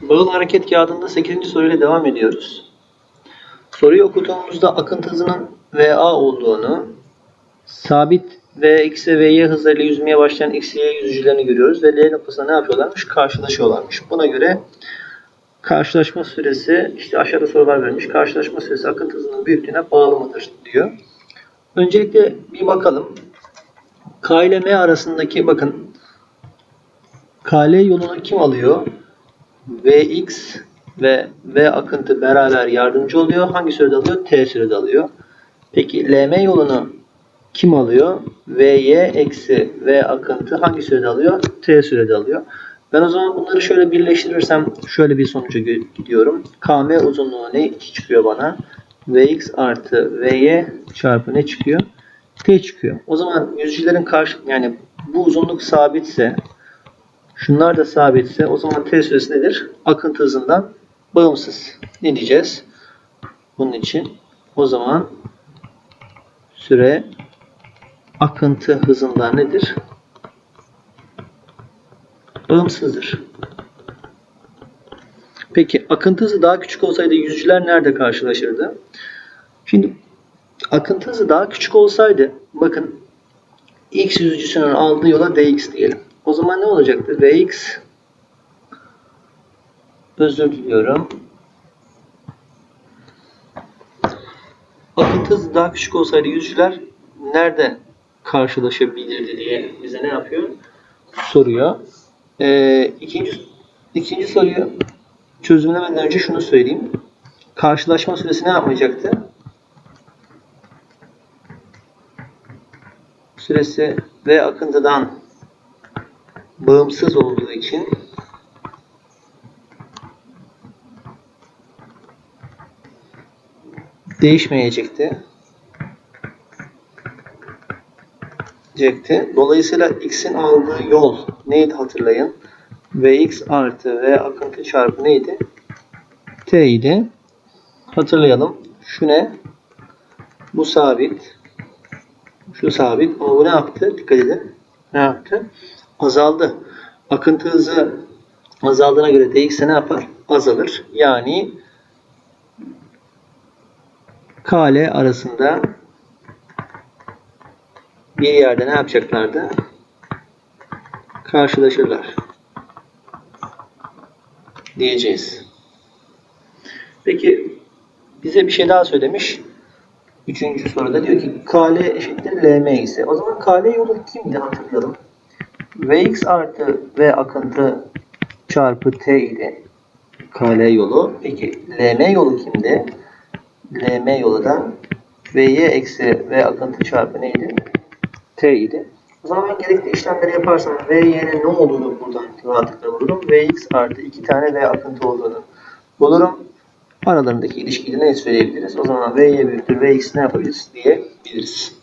Bağıl hareket kağıdında 8. soruyla devam ediyoruz. Soruyu okuduğumuzda akıntı hızının VA olduğunu, sabit Vx ve Vy hızlarıyla yüzmeye başlayan X, Y yüzücülerini görüyoruz ve L noktasında ne yapıyorlarmış? Karşılaşıyorlarmış. Buna göre karşılaşma süresi, işte aşağıda sorular verilmiş. Karşılaşma süresi akıntı hızının büyüklüğüne bağlı mıdır diyor. Öncelikle bir bakalım. K ile M arasındaki bakın KL yolunu kim alıyor? Vx ve V akıntı beraber yardımcı oluyor. Hangi sürede alıyor? T sürede alıyor. Peki LM yolunu kim alıyor? Vy eksi V akıntı hangi sürede alıyor? T sürede alıyor. Ben o zaman bunları şöyle birleştirirsem şöyle bir sonuca gidiyorum. Km uzunluğu ne çıkıyor bana? Vx artı Vy çarpı ne çıkıyor? T çıkıyor. O zaman yüzücülerin karşı yani bu uzunluk sabitse şunlar da sabitse o zaman T süresi nedir? Akıntı hızından bağımsız. Ne diyeceğiz? Bunun için o zaman süre akıntı hızından nedir? Bağımsızdır. Peki akıntı hızı daha küçük olsaydı yüzücüler nerede karşılaşırdı? Şimdi akıntı hızı daha küçük olsaydı bakın x yüzücüsünün aldığı yola dx diyelim. O zaman ne olacaktı? vx özür diliyorum. Akıntı hızı daha küçük olsaydı yüzücüler nerede karşılaşabilirdi diye bize ne yapıyor? Soruyor. Ee, ikinci, ikinci soruyu çözümlemeden önce şunu söyleyeyim. Karşılaşma süresi ne yapmayacaktı? Süresi ve akıntıdan bağımsız olduğu için değişmeyecekti. diyecekti. Dolayısıyla x'in aldığı yol neydi hatırlayın? Vx artı v akıntı çarpı neydi? t idi. Hatırlayalım. Şu ne? Bu sabit. Şu sabit. Ama bu ne yaptı? Dikkat edin. Ne yaptı? Azaldı. Akıntı hızı azaldığına göre dx ne yapar? Azalır. Yani KL arasında bir yerde ne yapacaklardı? Karşılaşırlar. Diyeceğiz. Peki bize bir şey daha söylemiş. Üçüncü soruda diyor ki KL eşittir LM ise. O zaman KL yolu kimdi hatırlayalım. Vx artı V akıntı çarpı T idi. KL yolu. Peki LM yolu kimdi? LM yolu da Vy eksi V akıntı çarpı neydi? T idi. O zaman gerekli işlemleri yaparsam Vy'nin ne olduğunu buradan rahatlıkla bulurum. Vx artı 2 tane V akıntı olduğunu bulurum. Aralarındaki ilişkiyi ne söyleyebiliriz? O zaman Vy büyüktür Vx ne yapabiliriz diyebiliriz.